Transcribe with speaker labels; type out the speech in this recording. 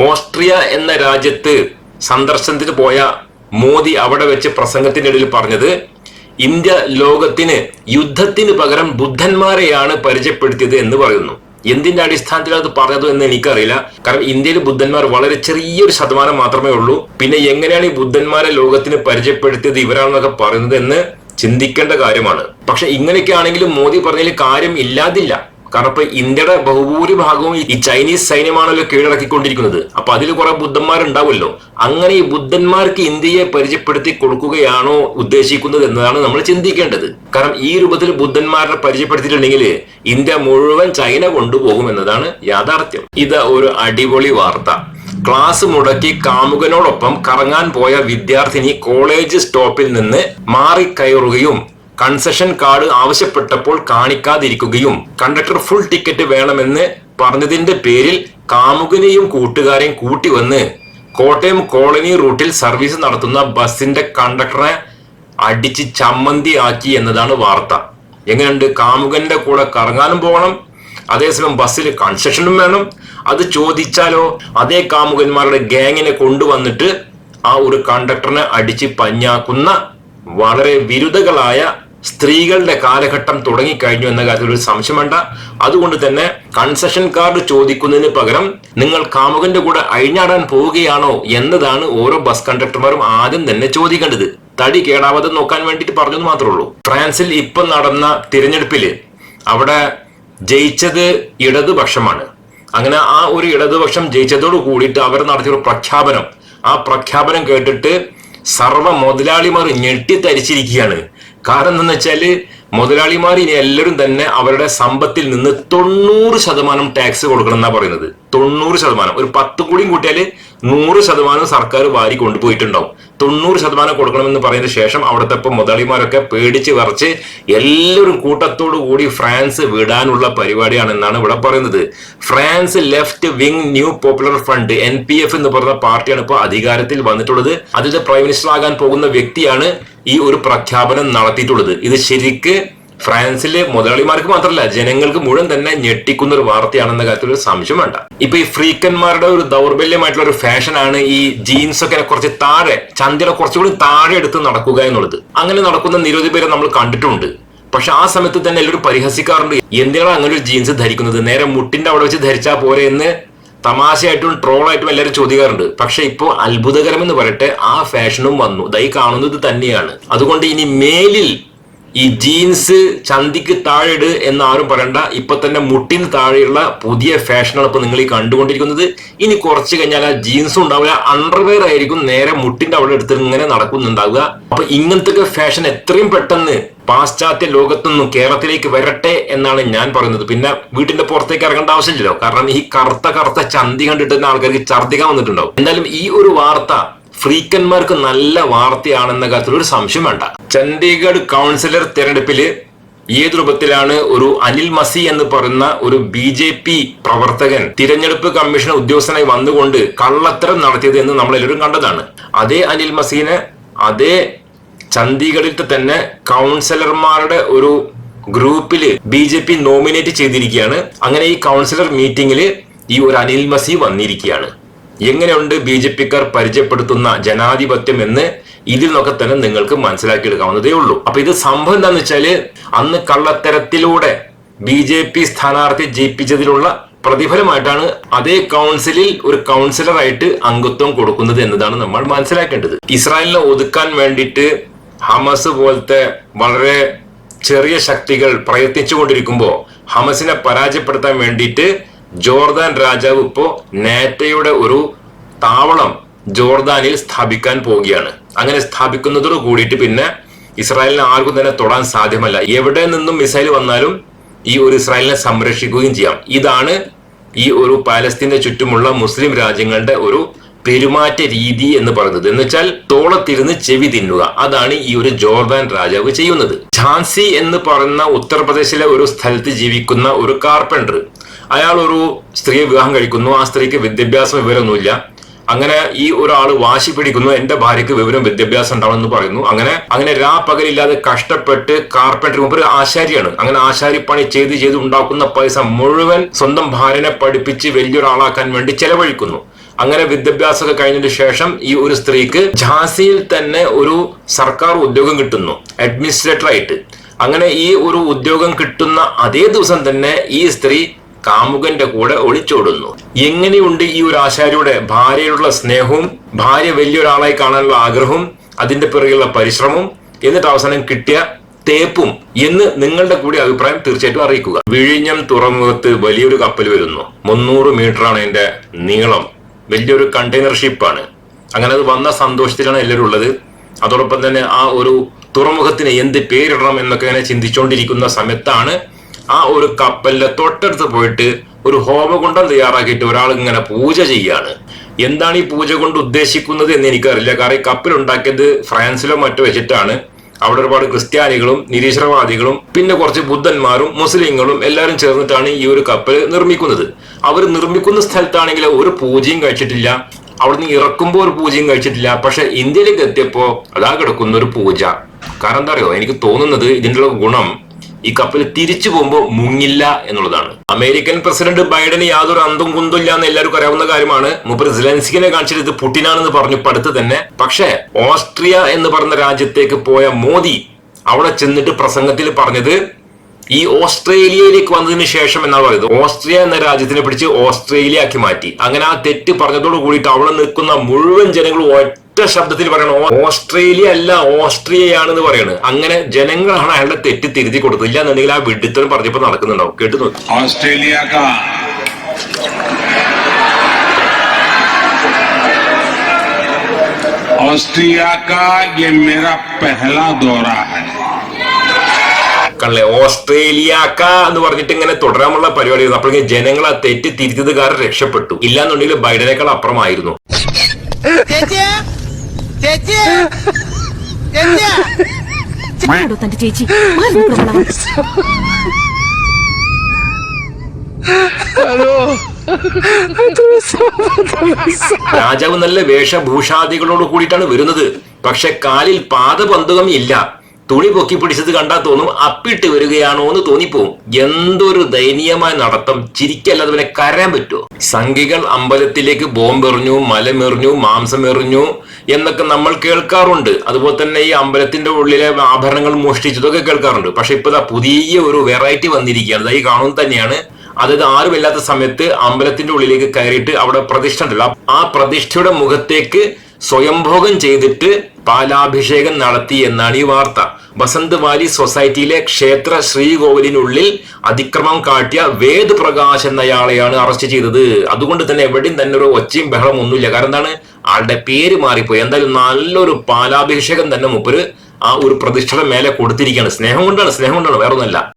Speaker 1: Austria എന്ന രാജ്യത്ത് സന്ദർശനത്തിന് പോയ മോദി അവിടെ വെച്ച് പ്രസംഗത്തിന്റെ ഇടയിൽ പറഞ്ഞത് ഇന്ത്യ ലോകത്തിന് യുദ്ധത്തിന് പകരം ബുദ്ധന്മാരെയാണ് പരിചയപ്പെടുത്തിയത് എന്ന് പറയുന്നു. എന്തിന്റെ അടിസ്ഥാനത്തിൽ അത് പറഞ്ഞത് എന്ന് എനിക്കറിയില്ല. കാരണം ഇന്ത്യയിൽ ബുദ്ധന്മാർ വളരെ ചെറിയൊരു ശതമാനം മാത്രമേ ഉള്ളൂ. പിന്നെ എങ്ങനെയാണ് ഈ ബുദ്ധന്മാരെ ലോകത്തിന് പരിചയപ്പെടുത്തിയത് ഇവരാണെന്നൊക്കെ പറയുന്നത് എന്ന് ചിന്തിക്കേണ്ട കാര്യമാണ്. പക്ഷെ ഇങ്ങനെയൊക്കെ ആണെങ്കിലും മോദി പറഞ്ഞതിൽ കാര്യം ഇല്ലാതില്ല. കാരണം ഇപ്പൊ ഇന്ത്യയുടെ ബഹുഭൂരിഭാഗവും ഈ ചൈനീസ് സൈന്യമാണല്ലോ കീഴടക്കിക്കൊണ്ടിരിക്കുന്നത്. അപ്പൊ അതിൽ കുറെ ബുദ്ധന്മാരുണ്ടാവുമല്ലോ. അങ്ങനെ ഈ ബുദ്ധന്മാർക്ക് ഇന്ത്യയെ പരിചയപ്പെടുത്തി കൊടുക്കുകയാണോ ഉദ്ദേശിക്കുന്നത് എന്നതാണ് നമ്മൾ ചിന്തിക്കേണ്ടത്. കാരണം ഈ രൂപത്തിൽ ബുദ്ധന്മാരെ പരിചയപ്പെടുത്തിയിട്ടുണ്ടെങ്കിൽ ഇന്ത്യ മുഴുവൻ ചൈന കൊണ്ടുപോകും എന്നതാണ് യാഥാർത്ഥ്യം. ഇത് ഒരു അടിപൊളി വാർത്ത. ക്ലാസ് മുടക്കി കാമുകനോടൊപ്പം കറങ്ങാൻ പോയ വിദ്യാർത്ഥിനി കോളേജ് സ്റ്റോപ്പിൽ നിന്ന് മാറിക്കയറുകയും കൺസെഷൻ കാർഡ് ആവശ്യപ്പെട്ടപ്പോൾ കാണിക്കാതിരിക്കുകയും കണ്ടക്ടർ ഫുൾ ടിക്കറ്റ് വേണമെന്ന് പറഞ്ഞതിന്റെ പേരിൽ കാമുകനെയും കൂട്ടുകാരെയും കൂട്ടി വന്ന് കോട്ടയം കോളനി റൂട്ടിൽ സർവീസ് നടത്തുന്ന ബസിന്റെ കണ്ടക്ടറെ അടിച്ച് ചമ്മന്തി ആക്കി എന്നതാണ് വാർത്ത. എങ്ങനെയുണ്ട്? കാമുകന്റെ കൂടെ കറങ്ങാനും പോകണം. അതേസമയം ബസ്സിൽ കൺസെഷനും വേണം. അത് ചോദിച്ചാലോ? അതേ കാമുകന്മാരുടെ ഗാങ്ങിനെ കൊണ്ടുവന്നിട്ട് ആ ഒരു കണ്ടക്ടറിനെ അടിച്ച് പഞ്ഞാക്കുന്ന വളരെ വിരുദ്ധകളായ സ്ത്രീകളുടെ കാലഘട്ടം തുടങ്ങിക്കഴിഞ്ഞു എന്ന കാര്യത്തിൽ ഒരു സംശയം വേണ്ട. അതുകൊണ്ട് തന്നെ കൺസെഷൻ കാർഡ് ചോദിക്കുന്നതിന് പകരം നിങ്ങൾ കാമുകന്റെ കൂടെ അഴിഞ്ഞാടാൻ പോവുകയാണോ എന്നതാണ് ഓരോ ബസ് കണ്ടക്ടർമാരും ആദ്യം തന്നെ ചോദിക്കേണ്ടത്. തടി കേടാവാതെ നോക്കാൻ വേണ്ടിയിട്ട് പറഞ്ഞെന്ന് മാത്രമേ ഉള്ളൂ ഫ്രാൻസിൽ ഇപ്പം നടന്ന തിരഞ്ഞെടുപ്പിൽ അവിടെ ജയിച്ചത് ഇടതുപക്ഷമാണ്. അങ്ങനെ ആ ഒരു ഇടതുപക്ഷം ജയിച്ചതോട് കൂടിയിട്ട് അവർ നടത്തിയ ഒരു പ്രഖ്യാപനം. ആ പ്രഖ്യാപനം കേട്ടിട്ട് സർവ മുതലാളിമാർ ഞെട്ടിത്തരിച്ചിരിക്കുകയാണ്. കാരണം എന്താണെന്ന് വെച്ചാൽ മുതലാളിമാർ ഇനി എല്ലാവരും തന്നെ അവരുടെ സമ്പത്തിൽ നിന്ന് തൊണ്ണൂറ് ശതമാനം ടാക്സ് കൊടുക്കണം എന്നാ പറയുന്നത്. തൊണ്ണൂറ് ശതമാനം. ഒരു പത്ത് കൂടിയും കൂട്ടിയാൽ നൂറ് ശതമാനം സർക്കാർ വാരി കൊണ്ടുപോയിട്ടുണ്ടാവും. തൊണ്ണൂറ് ശതമാനം കൊടുക്കണമെന്ന് പറയുന്ന ശേഷം അവിടുത്തെ ഇപ്പം മുതലിമാരൊക്കെ പേടിച്ച് വിറച്ച് എല്ലാവരും കൂട്ടത്തോടു കൂടി ഫ്രാൻസ് വിടാനുള്ള പരിപാടിയാണെന്നാണ് ഇവിടെ പറയുന്നത്. France left wing New Popular Front N P F എന്ന് പറഞ്ഞ പാർട്ടിയാണ് ഇപ്പോൾ അധികാരത്തിൽ വന്നിട്ടുള്ളത്. അതിന്റെ പ്രൈം മിനിസ്റ്റർ ആകാൻ പോകുന്ന വ്യക്തിയാണ് ഈ ഒരു പ്രഖ്യാപനം നടത്തിയിട്ടുള്ളത്. ഇത് ശരിക്ക് ഫ്രാൻസിലെ മുതലാളിമാർക്ക് മാത്രമല്ല ജനങ്ങൾക്ക് മുഴുവൻ തന്നെ ഞെട്ടിക്കുന്ന ഒരു വാർത്തയാണെന്ന കാര്യത്തിൽ ഒരു സംശയം വേണ്ട. ഇപ്പൊ ഈ ഫ്രീക്കന്മാരുടെ ഒരു ദൗർബല്യമായിട്ടുള്ള ഒരു ഫാഷനാണ് ഈ ജീൻസ് ഒക്കെ കുറച്ച് താഴെ ചന്തയുടെ കുറച്ചുകൂടി താഴെ എടുത്ത് നടക്കുക എന്നുള്ളത്. അങ്ങനെ നടക്കുന്ന നിരവധി പേരെ നമ്മൾ കണ്ടിട്ടുണ്ട്. പക്ഷെ ആ സമയത്ത് തന്നെ എല്ലാവരും പരിഹസിക്കാറുണ്ട് എന്തിനാണ് അങ്ങനെ ഒരു ജീൻസ് ധരിക്കുന്നത്? നേരെ മുട്ടിന്റെ അവിടെ വെച്ച് ധരിച്ചാൽ പോരെ എന്ന് തമാശയായിട്ടും ട്രോളായിട്ടും എല്ലാവരും ചോദിക്കാറുണ്ട്. പക്ഷെ ഇപ്പോൾ അത്ഭുതകരം എന്ന് പറയട്ടെ ആ ഫാഷനും വന്നു. ദൈ കാണുന്നത് തന്നെയാണ്. അതുകൊണ്ട് ഇനി മേലിൽ ഈ ജീൻസ് ചന്തിക്ക് താഴെ ഇട് എന്ന് ആരും പറയണ്ട. ഇപ്പൊ തന്നെ മുട്ടിന് താഴെയുള്ള പുതിയ ഫാഷനാണ് ഇപ്പൊ നിങ്ങൾ ഈ കണ്ടുകൊണ്ടിരിക്കുന്നത്. ഇനി കുറച്ച് കഴിഞ്ഞാൽ ആ ജീൻസും ഉണ്ടാവില്ല. അണ്ടർവെയർ ആയിരിക്കും നേരെ മുട്ടിന്റെ അവിടെ എടുത്ത് ഇങ്ങനെ നടക്കുന്നുണ്ടാവുക. അപ്പൊ ഇങ്ങനത്തെ ഫാഷൻ എത്രയും പെട്ടെന്ന് പാശ്ചാത്യ ലോകത്തുനിന്നും കേരളത്തിലേക്ക് വരട്ടെ എന്നാണ് ഞാൻ പറയുന്നത്. പിന്നെ വീട്ടിന്റെ പുറത്തേക്ക് ഇറങ്ങേണ്ട ആവശ്യമില്ലല്ലോ. കാരണം ഈ കറുത്ത കറുത്ത ചന്തി കണ്ടിട്ട് ആൾക്കാർക്ക് ഛർദ്ദിക്കാൻ വന്നിട്ടുണ്ടാവും. എന്തായാലും ഈ ഒരു വാർത്ത ഫ്രീക്കന്മാർക്ക് നല്ല വാർത്തയാണെന്ന കാര്യത്തിൽ ഒരു സംശയം വേണ്ട. ചണ്ഡീഗഡ് കൗൺസിലർ തെരഞ്ഞെടുപ്പിൽ ഏത് രൂപത്തിലാണ് ഒരു അനിൽ മസി എന്ന് പറയുന്ന ഒരു ബി ജെ പി പ്രവർത്തകൻ തിരഞ്ഞെടുപ്പ് കമ്മീഷൻ ഉദ്യോഗസ്ഥനായി വന്നുകൊണ്ട് കള്ളത്തരം നടത്തിയത് എന്ന് നമ്മൾ എല്ലാവരും കണ്ടതാണ്. അതേ അനിൽ മസീനെ അതേ ചണ്ഡീഗഡിൽ തന്നെ കൗൺസിലർമാരുടെ ഒരു ഗ്രൂപ്പിൽ ബി ജെ പി നോമിനേറ്റ് ചെയ്തിരിക്കുകയാണ്. അങ്ങനെ ഈ കൗൺസിലർ മീറ്റിംഗിൽ ഈ ഒരു അനിൽ മസി വന്നിരിക്കുകയാണ്. എങ്ങനെയുണ്ട് ബി ജെ പിക്കാർ പരിചയപ്പെടുത്തുന്ന ജനാധിപത്യം എന്ന് ഇതിൽ നിന്നൊക്കെ തന്നെ നിങ്ങൾക്ക് മനസ്സിലാക്കിയെടുക്കാവുന്നതേ ഉള്ളൂ. അപ്പൊ ഇത് സംഭവം എന്താന്ന് വെച്ചാൽ അന്ന് കള്ളത്തരത്തിലൂടെ ബി ജെ പി സ്ഥാനാർത്ഥി ജയിപ്പിച്ചതിലുള്ള പ്രതിഫലമായിട്ടാണ് അതേ കൗൺസിലിൽ ഒരു കൗൺസിലറായിട്ട് അംഗത്വം കൊടുക്കുന്നത് എന്നതാണ് നമ്മൾ മനസ്സിലാക്കേണ്ടത്. ഇസ്രായേലിനെ ഒതുക്കാൻ വേണ്ടിയിട്ട് ഹമസ് പോലത്തെ വളരെ ചെറിയ ശക്തികൾ പ്രയത്നിച്ചുകൊണ്ടിരിക്കുമ്പോൾ ഹമസിനെ പരാജയപ്പെടുത്താൻ വേണ്ടിയിട്ട് ജോർദാൻ രാജാവ് ഇപ്പോ നേറ്റയുടെ ഒരു താവളം ജോർദാനിൽ സ്ഥാപിക്കാൻ പോവുകയാണ്. അങ്ങനെ സ്ഥാപിക്കുന്നതോട് കൂടിയിട്ട് പിന്നെ ഇസ്രായേലിനെ ആർക്കും തന്നെ തൊടാൻ സാധ്യമല്ല. എവിടെ നിന്നും മിസൈൽ വന്നാലും ഈ ഒരു ഇസ്രായേലിനെ സംരക്ഷിക്കുകയും ചെയ്യാം. ഇതാണ് ഈ ഒരു പാലസ്തീന്റെ ചുറ്റുമുള്ള മുസ്ലിം രാജ്യങ്ങളുടെ ഒരു പെരുമാറ്റ രീതി എന്ന് പറയുന്നത്. എന്ന് വെച്ചാൽ തോളത്തിരുന്ന് ചെവി തിന്നുക. അതാണ് ഈ ഒരു ജോർദാൻ രാജാവ് ചെയ്യുന്നത്. ഝാൻസി എന്ന് പറയുന്ന ഉത്തർപ്രദേശിലെ ഒരു സ്ഥലത്ത് ജീവിക്കുന്ന ഒരു കാർപ്പന്റർ. അയാൾ ഒരു സ്ത്രീയെ വിവാഹം കഴിക്കുന്നു. ആ സ്ത്രീക്ക് വിദ്യാഭ്യാസം വിവരമൊന്നുമില്ല. അങ്ങനെ ഈ ഒരാൾ വാശി പിടിക്കുന്നു. എന്റെ ഭാര്യയ്ക്ക് വിവരം വിദ്യാഭ്യാസം ഉണ്ടാവുമെന്ന് പറയുന്നു. അങ്ങനെ അങ്ങനെ രാ പകലില്ലാതെ കഷ്ടപ്പെട്ട് കാർപ്പന്റർ ഒരു ആശാരിയാണ്. അങ്ങനെ ആശാരിപ്പണി ചെയ്ത് ചെയ്ത് ഉണ്ടാക്കുന്ന പൈസ മുഴുവൻ സ്വന്തം ഭാര്യനെ പഠിപ്പിച്ച് വലിയൊരാളാക്കാൻ വേണ്ടി ചെലവഴിക്കുന്നു. അങ്ങനെ വിദ്യാഭ്യാസമൊക്കെ കഴിഞ്ഞതിന് ശേഷം ഈ ഒരു സ്ത്രീക്ക് ഝാൻസിയിൽ തന്നെ ഒരു സർക്കാർ ഉദ്യോഗം കിട്ടുന്നു. അഡ്മിനിസ്ട്രേറ്റർ ആയിട്ട്. അങ്ങനെ ഈ ഒരു ഉദ്യോഗം കിട്ടുന്ന അതേ ദിവസം തന്നെ ഈ സ്ത്രീ കാമുകന്റെ കൂടെ ഒളിച്ചോടുന്നു. എങ്ങനെയുണ്ട് ഈ ഒരു ആശാരിയുടെ ഭാര്യയോടുള്ള സ്നേഹവും ഭാര്യ വലിയൊരാളായി കാണാനുള്ള ആഗ്രഹവും അതിന്റെ പിറകെയുള്ള പരിശ്രമവും എന്നിട്ട് അവസാനം കിട്ടിയ തേപ്പും എന്ന് നിങ്ങളുടെ കൂടി അഭിപ്രായം തീർച്ചയായിട്ടും അറിയിക്കുക. വിഴിഞ്ഞം തുറമുഖത്ത് വലിയൊരു കപ്പൽ വരുന്നു. മുന്നൂറ് മീറ്റർ ആണ് അതിന്റെ നീളം. വലിയൊരു കണ്ടെയ്നർ ഷിപ്പാണ് അങ്ങനെ അത് വന്ന സന്തോഷത്തിലാണ് എല്ലാവരും ഉള്ളത്. അതോടൊപ്പം തന്നെ ആ ഒരു തുറമുഖത്തിന് എന്ത് പേരിടണം എന്നൊക്കെ ഇങ്ങനെ ചിന്തിച്ചുകൊണ്ടിരിക്കുന്ന സമയത്താണ് ആ ഒരു കപ്പലിന്റെ തൊട്ടടുത്ത് പോയിട്ട് ഒരു ഹോമകുണ്ടം തയ്യാറാക്കിയിട്ട് ഒരാൾ ഇങ്ങനെ പൂജ ചെയ്യാണ്. എന്താണ് ഈ പൂജ കൊണ്ട് ഉദ്ദേശിക്കുന്നത് എന്ന് എനിക്കറിയില്ല. കാരണം ഈ കപ്പൽ ഉണ്ടാക്കിയത് ഫ്രാൻസിലോ മറ്റോ വെച്ചിട്ടാണ്. അവിടെ ഒരുപാട് ക്രിസ്ത്യാനികളും നിരീശ്വരവാദികളും പിന്നെ കുറച്ച് ബുദ്ധന്മാരും മുസ്ലിങ്ങളും എല്ലാവരും ചേർന്നിട്ടാണ് ഈ ഒരു കപ്പൽ നിർമ്മിക്കുന്നത്. അവർ നിർമ്മിക്കുന്ന സ്ഥലത്താണെങ്കിൽ ഒരു പൂജയും കഴിച്ചിട്ടില്ല. അവിടുന്ന് ഇറക്കുമ്പോൾ ഒരു പൂജയും കഴിച്ചിട്ടില്ല. പക്ഷെ ഇന്ത്യയിലേക്ക് എത്തിയപ്പോൾ അതാ കിടക്കുന്ന ഒരു പൂജ. കാരണം എന്താ അറിയോ എനിക്ക് തോന്നുന്നത് ഇതിന്റെ ഗുണം ഈ കപ്പൽ തിരിച്ചു പോകുമ്പോൾ മുങ്ങില്ല എന്നുള്ളതാണ്. അമേരിക്കൻ പ്രസിഡന്റ് ബൈഡന് യാതൊരു അന്തും കുന്തും ഇല്ല എന്ന് എല്ലാവർക്കും അറിയാവുന്ന കാര്യമാണ്. മുപ്പർ സിലൻസ്കിനെ കാണിച്ചിട്ട് ഇത് പുട്ടിനാണെന്ന് പറഞ്ഞു പടുത്ത് തന്നെ. പക്ഷേ ഓസ്ട്രിയ എന്ന് പറഞ്ഞ രാജ്യത്തേക്ക് പോയ മോദി അവിടെ ചെന്നിട്ട് പ്രസംഗത്തിൽ പറഞ്ഞത് ഈ ഓസ്ട്രേലിയയിലേക്ക് വന്നതിന് ശേഷം എന്നാണ് പറയുന്നത്. ഓസ്ട്രിയ എന്ന രാജ്യത്തിനെ പിടിച്ച് ഓസ്ട്രേലിയ ആക്കി മാറ്റി. അങ്ങനെ ആ തെറ്റ് പറഞ്ഞതോട് കൂടിയിട്ട് അവിടെ നിൽക്കുന്ന മുഴുവൻ ജനങ്ങളും ഒറ്റ ശബ്ദത്തിൽ പറയണം "ഓ- ഓസ്ട്രേലിയ അല്ല ഓസ്ട്രിയയാണെന്ന് പറയണ് അങ്ങനെ ജനങ്ങളാണ് അയാളുടെ തെറ്റ് തിരുത്തി കൊടുത്തത് ഇല്ല എന്നുണ്ടെങ്കിൽ ആ വിഡിത്തരം പറഞ്ഞപ്പോ നടക്കുന്നുണ്ടാവും കേട്ടു നോക്കി
Speaker 2: ऑस्ट्रेलिया का ऑस्ट्रिया का ये मेरा पहला दौरा है
Speaker 1: കണ്ടല്ലേ ഓസ്ട്രേലിയാക്ക എന്ന് പറഞ്ഞിട്ട് ഇങ്ങനെ തുടരാനുള്ള പരിപാടിയായിരുന്നു അപ്പോഴേക്കും ജനങ്ങൾ ആ തെറ്റ് തിരുത്തിയത് കാരണം രക്ഷപ്പെട്ടു ഇല്ലാന്നുണ്ടെങ്കിൽ ബൈഡനേക്കാൾ അപ്പുറമായിരുന്നു
Speaker 3: തന്റെ ചേച്ചി?
Speaker 1: രാജാവ് നല്ല വേഷഭൂഷാദികളോട് കൂടിയിട്ടാണ് വരുന്നത്. പക്ഷെ കാലിൽ പാദപന്തകം ഇല്ല. തുണി പൊക്കി പിടിച്ചത് കണ്ടാൽ തോന്നും അപ്പിട്ട് വരികയാണോ എന്ന് തോന്നിപ്പോവും. എന്തൊരു ദയനീയമായ നടത്തം. ചിരിക്കല്ലാതെ പിന്നെ കരയാൻ പറ്റുമോ സംഘികൾ അമ്പലത്തിലേക്ക് ബോംബെറിഞ്ഞു മലമെറിഞ്ഞു മാംസമെറിഞ്ഞു എന്നൊക്കെ നമ്മൾ കേൾക്കാറുണ്ട്. അതുപോലെ തന്നെ ഈ അമ്പലത്തിന്റെ ഉള്ളിലെ ആഭരണങ്ങൾ മോഷ്ടിച്ചതൊക്കെ കേൾക്കാറുണ്ട്. പക്ഷെ ഇപ്പൊ പുതിയ ഒരു വെറൈറ്റി വന്നിരിക്കുകയാണ്. ഈ കാണുന്നത് തന്നെയാണ്. അതായത് ആരുമില്ലാത്ത സമയത്ത് അമ്പലത്തിന്റെ ഉള്ളിലേക്ക് കയറിയിട്ട് അവിടെ പ്രതിഷ്ഠ ഉണ്ടല്ലോ. ആ പ്രതിഷ്ഠയുടെ മുഖത്തേക്ക് സ്വയംഭോഗം ചെയ്തിട്ട് പാലാഭിഷേകം നടത്തി എന്നാണ് ഈ വാർത്ത. വസന്ത് വാലി സൊസൈറ്റിയിലെ ക്ഷേത്ര ശ്രീകോവിലിനുള്ളിൽ അതിക്രമം കാട്ടിയ വേദ് പ്രകാശ് എന്നയാളെയാണ് അറസ്റ്റ് ചെയ്തത്. അതുകൊണ്ട് തന്നെ എവിടെയും തന്നെ ഒരു ഒച്ചയും ബഹളം ഒന്നുമില്ല. കാരണം എന്താണ്? ആളുടെ പേര് മാറിപ്പോയി. എന്തായാലും നല്ലൊരു പാലാഭിഷേകം തന്നെ മുപ്പര് ആ ഒരു പ്രതിഷ്ഠയുടെ മേലെ കൊടുത്തിരിക്കുകയാണ്. സ്നേഹം കൊണ്ടാണ് സ്നേഹം കൊണ്ടാണ്. വേറൊന്നല്ല